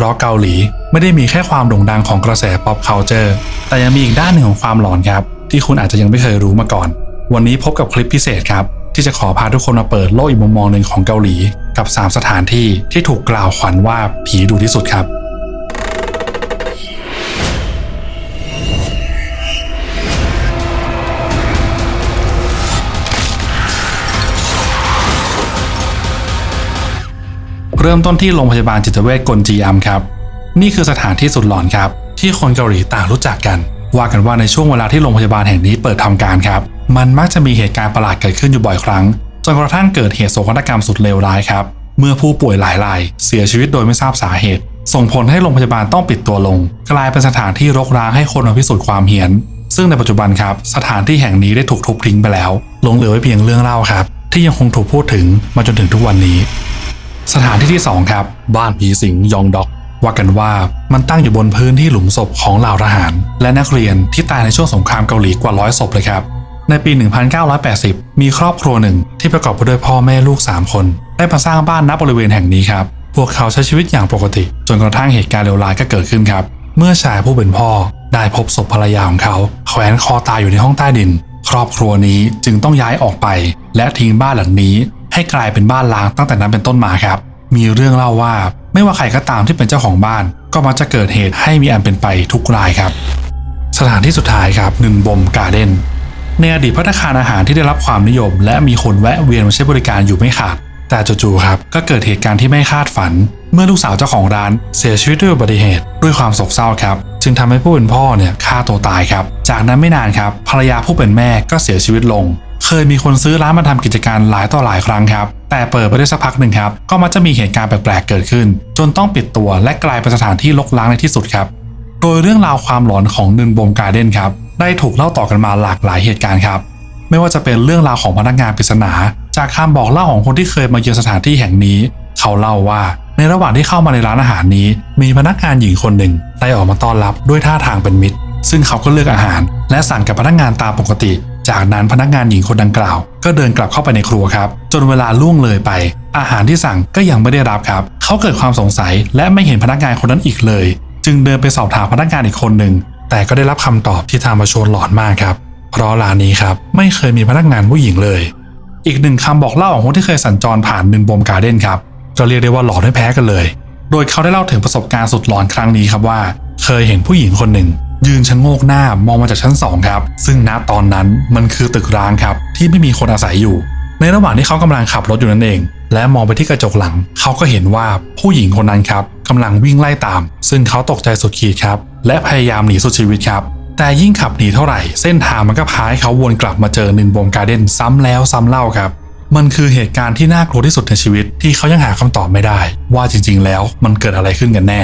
เพราะเกาหลีไม่ได้มีแค่ความโด่งดังของกระแส pop culture แต่ยังมีอีกด้านหนึ่งของความหลอนครับ ที่คุณอาจจะยังไม่เคยรู้มาก่อน วันนี้พบกับคลิปพิเศษครับ ที่จะขอพาทุกคนมาเปิดโลกอีกมุมมองหนึ่งของเกาหลี กับ 3 สถานที่ที่ถูกกล่าวขวัญว่าผีดุที่สุดครับ เริ่มต้นที่โรงพยาบาลจิตเวชกลจีอัมครับ นี่คือสถานที่สุดหลอนครับ ที่คนเกาหลีต่างรู้จักกัน ว่ากันว่าในช่วงเวลาที่โรงพยาบาลแห่งนี้เปิดทำการครับ มันมักจะมีเหตุการณ์ประหลาดเกิดขึ้นอยู่บ่อยครั้ง จนกระทั่งเกิดเหตุโศกนาฏกรรมสุดเลวร้ายครับ เมื่อผู้ป่วยหลายราย เสียชีวิตโดยไม่ทราบสาเหตุ ส่งผลให้โรงพยาบาลต้องปิดตัวลง กลายเป็นสถานที่รกร้างให้คนมาพิสูจน์ความเฮี้ยน ซึ่งในปัจจุบันครับสถานที่แห่งนี้ได้ถูกทุบทิ้งไปแล้วหลงเหลือไว้เพียงเรื่องเล่าครับ ที่ยังคงถูกพูดถึงมาจนถึงทุกวันนี้ สถานที่ที่ 2 ครับ บ้านผีสิงยองด็อก ว่ากันว่ามันตั้งอยู่บนพื้นที่หลุมศพของเหล่าทหาร และนักเรียนที่ตายในช่วงสงครามเกาหลีกว่าร้อยศพเลยครับ ในปี 1980 มีครอบครัวหนึ่งที่ประกอบไปด้วยพ่อแม่ลูก 3 คน ได้มาสร้างบ้านณบริเวณแห่งนี้ครับ พวกเขาใช้ชีวิตอย่างปกติ จนกระทั่งเหตุการณ์เลวร้ายก็เกิดขึ้นครับ เมื่อชายผู้เป็นพ่อได้พบศพภรรยาของเขาแขวนคอตายอยู่ในห้องใต้ดิน ครอบครัวนี้จึงต้องย้ายออกไป และทิ้งบ้านหลังนี้ ให้กลายเป็นบ้านล้างตั้งแต่นั้นเป็นต้นมาครับ มีเรื่องเล่าว่าไม่ว่าใครก็ตามที่เป็นเจ้าของบ้าน ก็มักจะเกิดเหตุให้มีอันเป็นไปทุกรายครับ สถานที่สุดท้ายครับหนึ่งบมการ์เด้นในอดีตพัตตาคารอาหารที่ได้รับความนิยม และมีคนแวะเวียนมาใช้บริการอยู่ไม่ขาด แต่จู่ๆครับก็เกิดเหตุการณ์ที่ไม่คาดฝัน เมื่อลูกสาวเจ้าของร้านเสียชีวิตด้วยอุบัติเหตุด้วยความโศกเศร้าครับ จึงทำให้ผู้เป็นพ่อเนี่ยฆ่าตัวตายครับ จากนั้นไม่นานครับภรรยาผู้เป็นแม่ก็เสียชีวิตลง เคยมีคนซื้อร้านมาทำกิจการหลายต่อหลายครั้งครับ แต่เปิดไปได้สักพักหนึ่งครับ ก็มักจะมีเหตุการณ์แปลกๆเกิดขึ้น จนต้องปิดตัวและกลายเป็นสถานที่รกร้างในที่สุดครับ โดยเรื่องราวความหลอนของนึนบมการ์เด้นครับ ได้ถูกเล่าต่อกันมาหลากหลายเหตุการณ์ครับ ไม่ว่าจะเป็นเรื่องราวของพนักงานปริศนา จากคำบอกเล่าของคนที่เคยมาเยือนสถานที่แห่งนี้ เขาเล่าว่าในระหว่างที่เข้ามาในร้านอาหารนี้ มีพนักงานหญิงคนหนึ่งได้ออกมาต้อนรับด้วยท่าทางเป็นมิตร ซึ่งเขาก็เลือกอาหาร และสั่งกับพนักงานตามปกติ จากนั้นพนักงานหญิงคนดังกล่าว ก็เดินกลับเข้าไปในครัวครับ จนเวลาล่วงเลยไป อาหารที่สั่งก็ยังไม่ได้รับครับ เขาเกิดความสงสัยและไม่เห็นพนักงานคนนั้นอีกเลย จึงเดินไปสอบถามพนักงานอีกคนหนึ่งแต่ก็ได้รับคำตอบที่ทำมาชวนหลอนมากครับ เพราะร้านนี้ครับไม่เคยมีพนักงานผู้หญิงเลย อีกหนึ่งคำบอกเล่าของคนที่เคยสัญจรผ่านนึงบมการ์เด้นครับก็เรียกได้ว่าหลอนไม่แพ้กันเลย โดยเขาได้เล่าถึงประสบการณ์สุดหลอนครั้งนี้ครับว่า เคยเห็นผู้หญิงคนหนึ่ง ยืนชะโงกหน้ามองมาจากชั้นสองครับ ซึ่งณตอนนั้นมันคือตึกร้างครับ ที่ไม่มีคนอาศัยอยู่ ในระหว่างที่เขากำลังขับรถอยู่นั่นเอง และมองไปที่กระจกหลัง เขาก็เห็นว่าผู้หญิงคนนั้นครับกำลังวิ่งไล่ตาม ซึ่งเขาตกใจสุดขีดครับ และพยายามหนีสุดชีวิตครับแต่ยิ่งขับหนีเท่าไหร่ เส้นทางมันก็พาให้เขาวนกลับมาเจอนินบมการ์เด้นซ้ำแล้วซ้ำเล่าครับ มันคือเหตุการณ์ที่น่ากลัวที่สุดในชีวิตที่เขายังหาคำตอบไม่ได้ ว่าจริงๆแล้วมันเกิดอะไรขึ้นกันแน่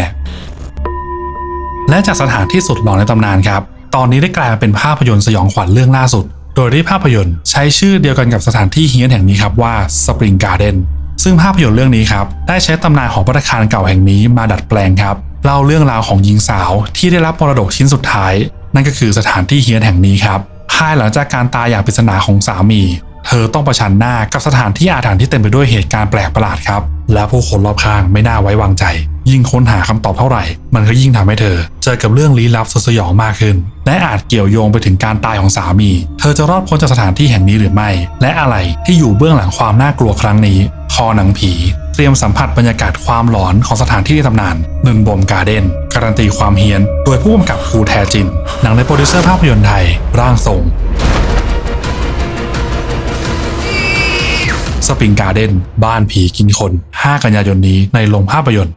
และจากสถานที่สุดหลอนในตำนานครับ ตอนนี้ได้กลายมาเป็นภาพยนตร์สยองขวัญเรื่องล่าสุด โดยที่ภาพยนตร์ใช้ชื่อเดียวกันกับสถานที่เฮี้ยนแห่งนี้ครับว่า Spring Garden ซึ่งภาพยนตร์เรื่องนี้ครับได้ใช้ตำนานของพัตตาคารเก่าแห่งนี้มาดัดแปลงครับเล่าเรื่องราวของหญิงสาวที่ได้รับมรดกชิ้นสุดท้าย นั่นก็คือสถานที่เฮี้ยนแห่งนี้ครับภายหลังจากการตายอย่างปริศนาของสามี เธอต้องประชันหน้ากับสถานที่อาถรรพ์ที่เต็มไปด้วยเหตุการณ์แปลกประหลาดครับ และผู้คนรอบข้างไม่น่าไว้วางใจ ยิ่งค้นหาคำตอบเท่าไหร่ มันก็ยิ่งทำให้เธอ เจอกับเรื่องลี้ลับสยองมากขึ้น และอาจเกี่ยวโยงไปถึงการตายของสามี เธอจะรอดพ้นจากสถานที่แห่งนี้หรือไม่ และอะไรที่อยู่เบื้องหลังความน่ากลัวครั้งนี้ คอหนังผี เตรียมสัมผัสบรรยากาศความหลอนของสถานที่ในตำนานนึนบมการ์เด้นการันตีความเฮี้ยน โดยผู้กำกับครูแทจิน หนังในโปรดิวเซอร์ภาพยนตร์ไทย ร่างทรงสปริงการ์เด้นบ้านผีกินคน 5 กันยายนนี้ในโรงภาพยนตร์